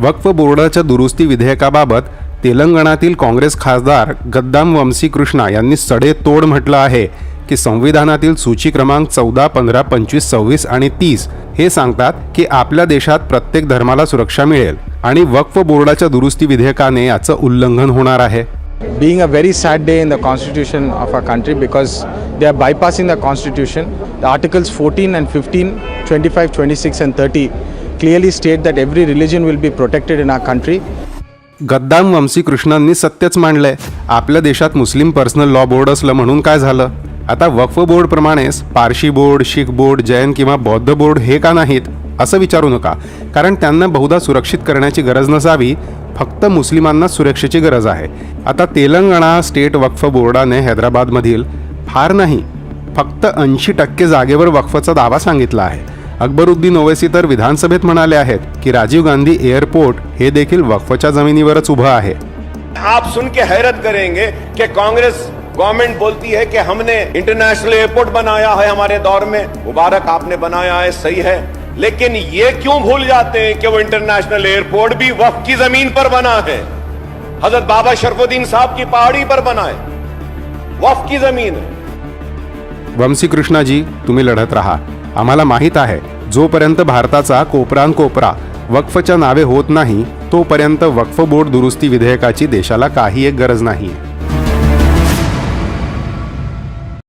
वक्फ बोर्डाच्या दुरुस्ती विधेयकाबाबत तेलंगणातील काँग्रेस खासदार गद्दाम वंशी कृष्णा यांनी सडेतोड म्हटलं आहे की संविधानातील सूची क्रमांक चौदा पंधरा पंचवीस सव्वीस आणि तीस हे सांगतात की आपल्या देशात प्रत्येक धर्माला सुरक्षा मिळेल आणि वक्फ बोर्डाच्या दुरुस्ती विधेयकाने याचं उल्लंघन होणार आहे being a very sad day in the constitution of our country because they are bypassing the constitution. The articles 14 and 15, 25, 26, and 30 clearly state that every religion will be protected in our country. Gaddam Vamshi कृष्णांनी सत्यच मांडलंय. आपल्या देशात मुस्लिम personal law board असलं म्हणून काय झालं? आता वक्फ बोर्डप्रमाणेच पारशी बोर्ड शीख बोर्ड जैन किंवा बौद्ध बोर्ड हे का नाहीत? असं विचारू नका. कारण त्यांना बहुधा सुरक्षित करण्याची गरज नसावी फक्त मुस्लिमांना सुरक्षेची गरज आहे. आता तेलंगणा स्टेट वक्फ बोर्डाने हैदराबादमधील फार नाही फक्त ऐंशी टक्के जागेवर वक्फचा दावा सांगितला आहे. अकबरुद्दीन ओवैसी तर विधानसभेत म्हणाले आहेत की राजीव गांधी एअरपोर्ट हे देखील वक्फच्या जमिनीवरच उभं आहे. आप सुन के हैरत करेंगे कि कांग्रेस गवर्नमेंट बोलती है कि हमने इंटरनेशनल एयरपोर्ट बनाया है हमारे दौर में। मुबारक आपने बनाया है सही है। लेकिन ये क्यों भूल जाते हैं कि वो इंटरनेशनल एयरपोर्ट भी वक्त की जमीन पर बना है? हजरत बाबा शरफुद्दीन साहब की पहाड़ी पर बना है। वफ की जमीन है। वंशी कृष्णाजी तुम्ही लढत राहा। आम्हाला माहीत आहे जोपर्यंत भारताचा कोपरान कोपरा वक्फच्या नावे होत नाही तोपर्यंत वक्फ बोर्ड दुरुस्ती विधेयकाची देशाला काही एक गरज नाही.